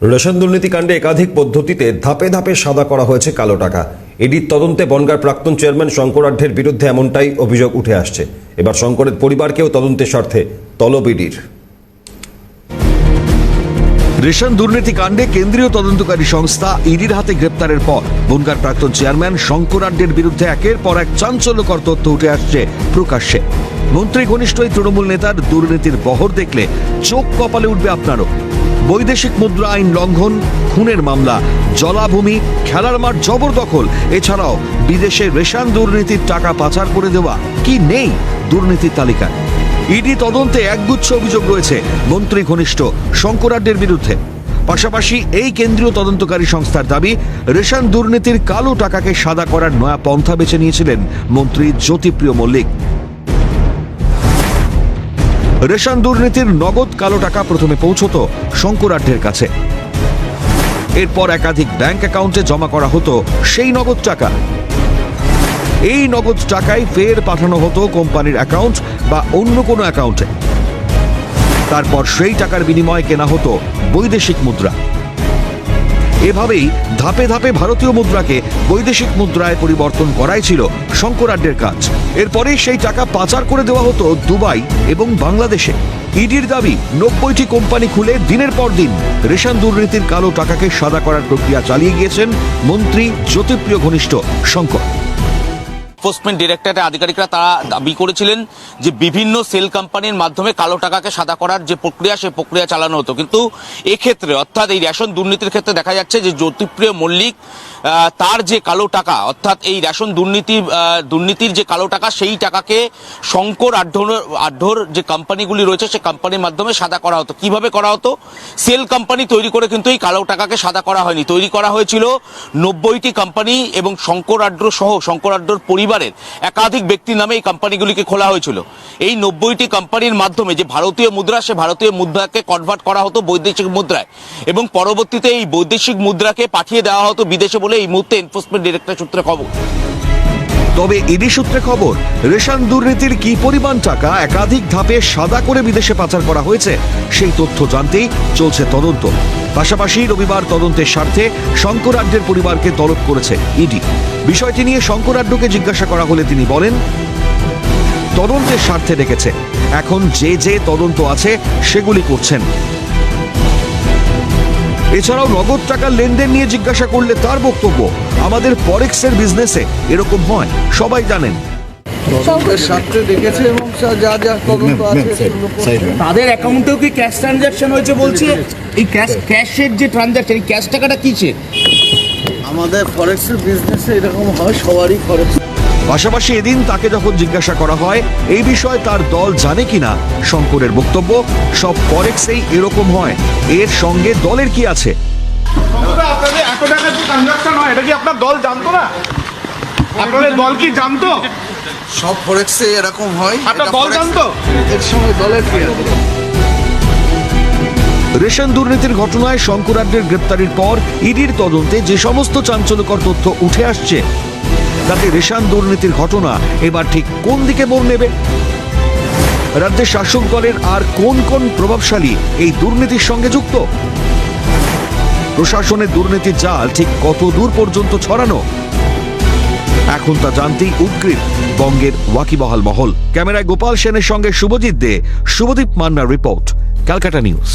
Ration দুর্নীতি কাণ্ডে একাধিক পদ্ধতিতে ধাপে ধাপে সাদা করা হয়েছে কালো টাকা। এডির তদন্তে বনগার প্রাক্তন চেয়ারম্যান শঙ্করাঢ্যের বিরুদ্ধে এমনটাই অভিযোগ উঠে আসছে। এবার শঙ্করের পরিবারকেও তদন্তের স্বার্থে তলব ইডির রেশন দুর্নীতি কাণ্ডে কেন্দ্রীয় তদন্তকারী সংস্থা ইডির হাতে গ্রেপ্তারের পর বনগার প্রাক্তন চেয়ারম্যান শঙ্করাড্ডের বিরুদ্ধে একের পর এক চাঞ্চল্যকর তথ্য উঠে আসছে প্রকাশ্যে। মন্ত্রী ঘনিষ্ঠ এই তৃণমূল নেতার দুর্নীতির বহর দেখলে চোখ কপালে উঠবে আপনারও। বৈদেশিক মুদ্রা আইন লঙ্ঘন, খুনের মামলা, জলাভূমি, খেলার মাঠ জবরদখল, এছাড়াও বিদেশে রেশন দুর্নীতির টাকা পাচার করে দেওয়া, কি নেই দুর্নীতির তালিকায়? ইডি তদন্তে একগুচ্ছ অভিযোগ রয়েছে, মন্ত্রী ঘনিষ্ঠ শঙ্করাড্ডের বিরুদ্ধে। পাশাপাশি এই কেন্দ্রীয় তদন্তকারী সংস্থার দাবি, রেশন দুর্নীতির কালো টাকাকে সাদা করার নয়া পন্থা বেছে নিয়েছিলেন মন্ত্রী জ্যোতিপ্রিয় মল্লিক। রেশন দুর্নীতির নগদ কালো টাকা প্রথমে পৌঁছত শঙ্করাড্ডের কাছে। এরপর একাধিক ব্যাংক অ্যাকাউন্টে জমা করা হতো সেই নগদ টাকা। এই নগদ টাকায় ফের পাঠানো হতো কোম্পানির অ্যাকাউন্ট বা অন্য কোনো অ্যাকাউন্টে। তারপর সেই টাকার বিনিময়ে কেনা হতো বৈদেশিক মুদ্রা। এভাবেই ধাপে ধাপে ভারতীয় মুদ্রাকে বৈদেশিক মুদ্রায় পরিবর্তন করাই ছিল শঙ্করাড্ডের কাজ। এরপরে সেই টাকা পাচার করে দেওয়া হতো দুবাই এবং বাংলাদেশে। ইডির দাবি, নব্বইটি কোম্পানি খুলে দিনের পর দিন রেশন দুর্নীতির কালো টাকাকে সাদা করার প্রক্রিয়া চালিয়ে গিয়েছেন মন্ত্রী, জ্যোতিপ্রিয় ঘনিষ্ঠ শঙ্কর। এনফোর্সমেন্ট ডিরেক্টরেটের আধিকারিকরা তারা দাবি করেছিলেন যে বিভিন্ন সেল কোম্পানির মাধ্যমে কালো টাকাকে সাদা করার যে প্রক্রিয়া, সেই প্রক্রিয়া চালানো হতো। কিন্তু এক্ষেত্রে, অর্থাৎ এই রেশন দুর্নীতির ক্ষেত্রে দেখা যাচ্ছে যে জ্যোতিপ্রিয় মল্লিক তার যে কালো টাকা, অর্থাৎ এই রেশন দুর্নীতি দুর্নীতির যে কালো টাকা, সেই টাকাকে শঙ্কর আঢ্যর আঢ্যর যে কোম্পানিগুলি রয়েছে সেই কোম্পানির মাধ্যমে সাদা করা হতো। কীভাবে করা হতো? সেল কোম্পানি তৈরি করে কিন্তু এই কালো টাকাকে সাদা করা হয়নি। তৈরি করা হয়েছিল নব্বইটি কোম্পানি এবং শঙ্কর আড্র সহ, শঙ্কর আড্রর পরিবারের একাধিক ব্যক্তির নামে এই কোম্পানিগুলিকে খোলা হয়েছিল। এই নব্বইটি কোম্পানির মাধ্যমে যে ভারতীয় মুদ্রা, সে ভারতীয় মুদ্রাকে কনভার্ট করা হতো বৈদেশিক মুদ্রায় এবং পরবর্তীতে এই বৈদেশিক মুদ্রাকে পাঠিয়ে দেওয়া হতো বিদেশে বলে এই মুহূর্তে এনফোর্সমেন্ট ডিরেক্টর সূত্রে খবর। তবে ইডি সূত্রে খবর, রেশন দুর্নীতির কি পরিমাণ টাকা একাধিক ধাপে সাদা করে বিদেশে পাচার করা হয়েছে, সেই তথ্য জানতেই চলছে তদন্ত। পাশাপাশি রবিবার তদন্তের স্বার্থে শঙ্কর শঙ্করাড্যের পরিবারকে তলব করেছে ইডি। বিষয়টি নিয়ে শঙ্কর শঙ্করাড্যকে জিজ্ঞাসা করা হলে তিনি বলেন, তদন্তের স্বার্থে রেখেছে এখন যে যে তদন্ত আছে, সেগুলি করছেন। এছাড়াও নগদ টাকার লেনদেন নিয়ে জিজ্ঞাসা করলে তার বক্তব্য, আমাদের ফরেক্সের বিজনেসে এরকম হয় সবাই জানেন তদন্তের স্বার্থে রেখেছে এবং যা যা তদন্ত আছে তাদের অ্যাকাউন্টেও কি ক্যাশ ট্রানজাকশন হয়েছে বলছে? এই ক্যাশ ক্যাশের যে ট্রানজাকশন এই ক্যাশ টাকাটা কিসে আমাদের ফরেক্সের বিজনেসে এরকম হয় সবারই ফরেক্স। পাশাপাশি এদিন তাকে যখন জিজ্ঞাসা করা হয় এই বিষয়ে তার দল জানে কিনা? শঙ্করের বক্তব্য সব ফরেক্সেই এরকম হয়। এর সঙ্গে দলের কি আছে? আপনাদের এত টাকার যে ট্রানজাকশন হয় এটা কি আপনার দল জানতো না? আপনাদের দল কি জানতো? সব ফরেক্সে এরকম হয় আপনার দল জানতো? এর সঙ্গে দলের কি রেশন দুর্নীতির ঘটনায় শঙ্করাড্যের গ্রেপ্তারির পর ইডির তদন্তে যে সমস্ত চাঞ্চল্যকর তথ্য উঠে আসছে তাতে রেশন দুর্নীতির ঘটনা এবার ঠিক কোন দিকে মোড় নেবে? রাজ্যের শাসক দলের আর কোন কোন প্রভাবশালী এই দুর্নীতির সঙ্গে যুক্ত? প্রশাসনের দুর্নীতির জাল ঠিক কত দূর পর্যন্ত ছড়ানো? এখন তা জানতেই উদ্গ্রীব বঙ্গের ওয়াকিবহাল মহল। ক্যামেরায় গোপাল সেনের সঙ্গে শুভজিৎ দে, শুভদীপ মান্নার রিপোর্ট, ক্যালকাটা নিউজ।